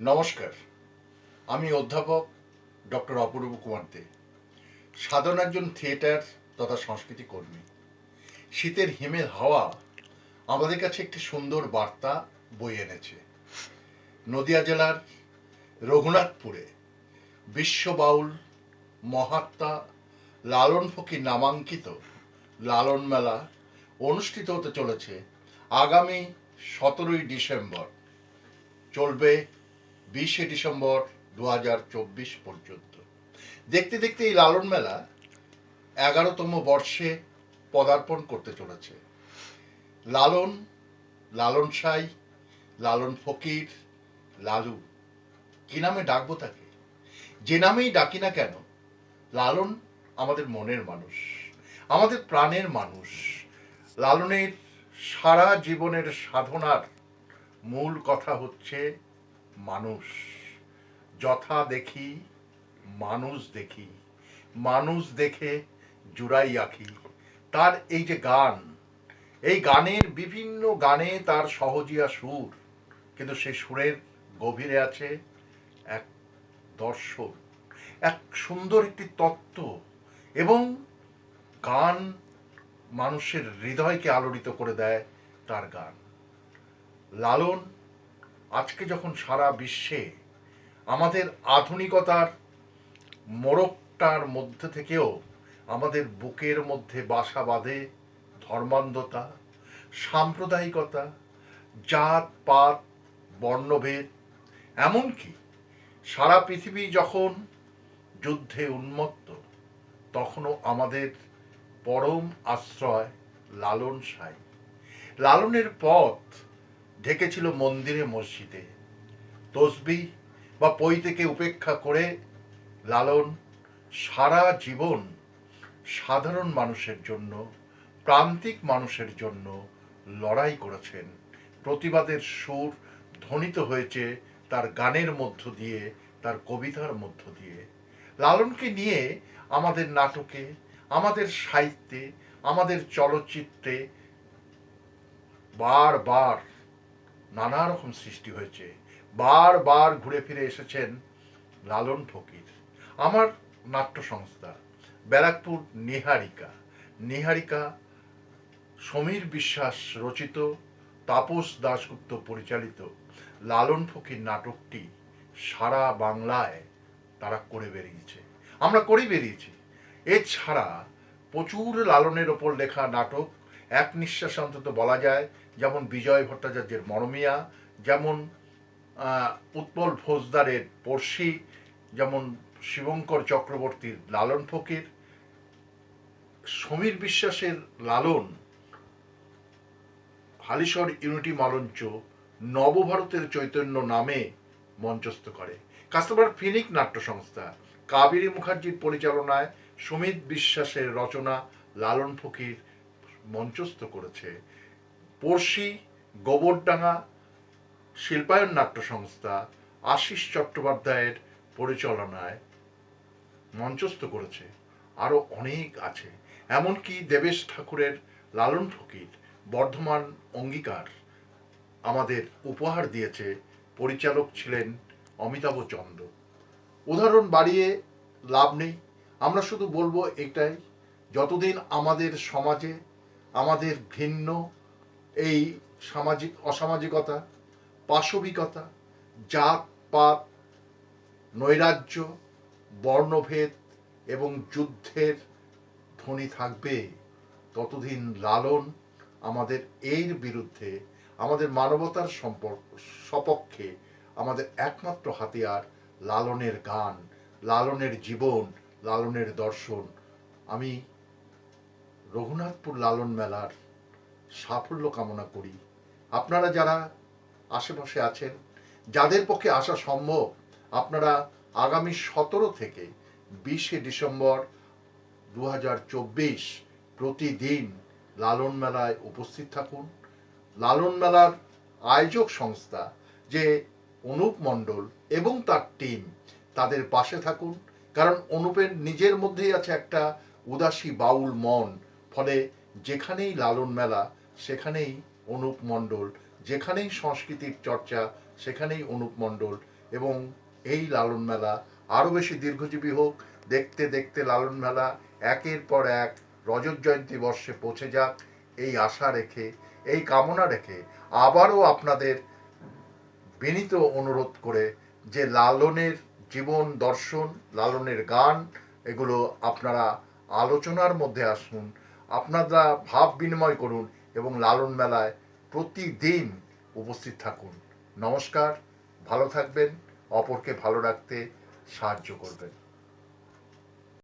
নমস্কার। আমি অধ্যাপক ডক্টর অপূর্ব কুমার দে, সাধারণ একজন থিয়েটার তথা সংস্কৃতি কর্মী। শীতের হিমেল হাওয়া আমাদের কাছে একটি সুন্দর বার্তা বয়ে এনেছে। নদিয়া জেলার রঘুনাথপুরে বিশ্ব বাউল মহাত্মা লালন ফকির নামাঙ্কিত লালন মেলা অনুষ্ঠিত হতে চলেছে আগামী সতেরোই ডিসেম্বর। চলবে বিশে ডিসেম্বর দু হাজার চব্বিশ পর্যন্ত। দেখতে দেখতে এই লালন মেলা এগারোতম বর্ষে পদার্পণ করতে চলেছে। লালন লালন সাই, লালন ফকির, লালু, কি নামে ডাকবো তাকে? যে নামেই ডাকি না কেন, লালন আমাদের মনের মানুষ, আমাদের প্রাণের মানুষ। লালনের সারা জীবনের সাধনার মূল কথা হচ্ছে মানুষ। যথা দেখি, মানুষ দেখি। মানুষ দেখে জুড়াই আঁকি। তার এই যে গান, এই গানের বিভিন্ন গানে তার সহজিয়া সুর, কিন্তু সেই সুরের গভীরে আছে এক দর্শন, এক সুন্দর একটি তত্ত্ব এবং গান মানুষের হৃদয়কে আলোড়িত করে দেয় তার গান। লালন আজকে যখন সারা বিশ্বে আমাদের আধুনিকতার মোড়কটার মধ্যে থেকেও আমাদের বুকের মধ্যে বাসা বাঁধে ধর্মান্ধতা, সাম্প্রদায়িকতা, জাত, পাত, বর্ণভেদ, এমনকি সারা পৃথিবী যখন যুদ্ধে উন্মত্ত, তখনও আমাদের পরম আশ্রয় লালন সাই লালনের পথ ঢেকেছিল মন্দিরে মসজিদে। তসবি বা পৈতেকে উপেক্ষা করে লালন সারা জীবন সাধারণ মানুষের জন্য, প্রান্তিক মানুষের জন্য লড়াই করেছেন। প্রতিবাদের সুর ধ্বনিত হয়েছে তার গানের মধ্য দিয়ে, তার কবিতার মধ্য দিয়ে। লালনকে নিয়ে আমাদের নাটকে, আমাদের সাহিত্যে, আমাদের চলচ্চিত্রে বারবার নানা রকম সৃষ্টি হয়েছে। বারবার ঘুরে ফিরে এসেছেন লালন ফকির, আমার নাট্য সংস্থা ব্যারাকপুর নিহারিকা। নিহারিকা, সমীর বিশ্বাস রচিত, তাপস দাশগুপ্ত পরিচালিত। লালন ফকির নাটকটি সারা বাংলায় তারা করে বেরিয়েছে। আমরা করে বেরিয়েছি। এছাড়া প্রচুর লালনের ওপর লেখা নাটক এক নিঃশ্বাস অন্তত বলা যায়। যেমন বিজয় ভট্টাচার্যের মরমিয়া, যেমন উৎপল ফৌজদারের পড়শি, যেমন শিবঙ্কর চক্রবর্তীর লালন ফকির, সমীর বিশ্বাসের লালন হালিশর ইউনিটি মালঞ্চ, নবভারতের চৈতন্য নামে মঞ্চস্থ করে। কাস্টমার ফিনিক নাট্য সংস্থা কাবেরী মুখার্জির পরিচালনায় সুমিত বিশ্বাসের রচনা, লালন ফকির মঞ্চস্থ করেছে পড়শি গোবরডাঙ্গা শিল্পায়ন নাট্য সংস্থা আশিস চট্টোপাধ্যায়ের পরিচালনায় মঞ্চস্থ করেছে। আরও অনেক আছে। এমনকি দেবেশ ঠাকুরের লালন ফকির বর্ধমান অঙ্গীকার আমাদের উপহার দিয়েছে। পরিচালক ছিলেন অমিতাভ চন্দ্র উদাহরণ বাড়িয়ে লাভ নেই। আমরা শুধু বলব এটাই, যতদিন আমাদের সমাজে আমাদের ভিন্ন এই সামাজিক, অসামাজিকতা, পাশবিকতা, জাত, পাত, নৈরাজ্য, বর্ণভেদ এবং যুদ্ধের ধ্বনি থাকবে। ততদিন লালন আমাদের এর বিরুদ্ধে, আমাদের মানবতার সম্পর্ক, সপক্ষে আমাদের একমাত্র হাতিয়ার লালনের গান, লালনের জীবন, লালনের দর্শন। আমি রঘুনাথপুর লালন মেলার সাফল্য কামনা করি। আপনারা যারা আশেপাশে আছেন, যাদের পক্ষে আসা সম্ভব, আপনারা আগামী সতেরো থেকে বিশে ডিসেম্বর দু হাজার চব্বিশ প্রতিদিন লালন মেলায় উপস্থিত থাকুন। লালন মেলার আয়োজক সংস্থা যে অনুপ মণ্ডল এবং তার টিম তাদের পাশে থাকুন, কারণ অনুপের নিজের মধ্যেই আছে একটা উদাসী বাউল মন। ফলে যেখানেই লালন মেলা, সেখানেই অনুপ মণ্ডল, যেখানেই সংস্কৃতির চর্চা, সেখানেই অনুপ মণ্ডল এবং এই লালন মেলা আরও বেশি দীর্ঘজীবী হোক, দেখতে দেখতে লালন মেলা একের পর এক রজত জয়ন্তী বর্ষে পৌঁছে যাক, এই আশা রেখে, এই কামনা রেখে আবারও আপনাদের বিনীত অনুরোধ করে যে লালনের জীবন দর্শন, লালনের গান, এগুলো আপনারা আলোচনার মধ্যে আসুন। আপনারা ভাব বিনিময় করুন এবং লালন মেলায় প্রতিদিন উপস্থিত থাকুন। নমস্কার, ভালো থাকবেন, অপরকে ভালো রাখতে সাহায্য করবেন।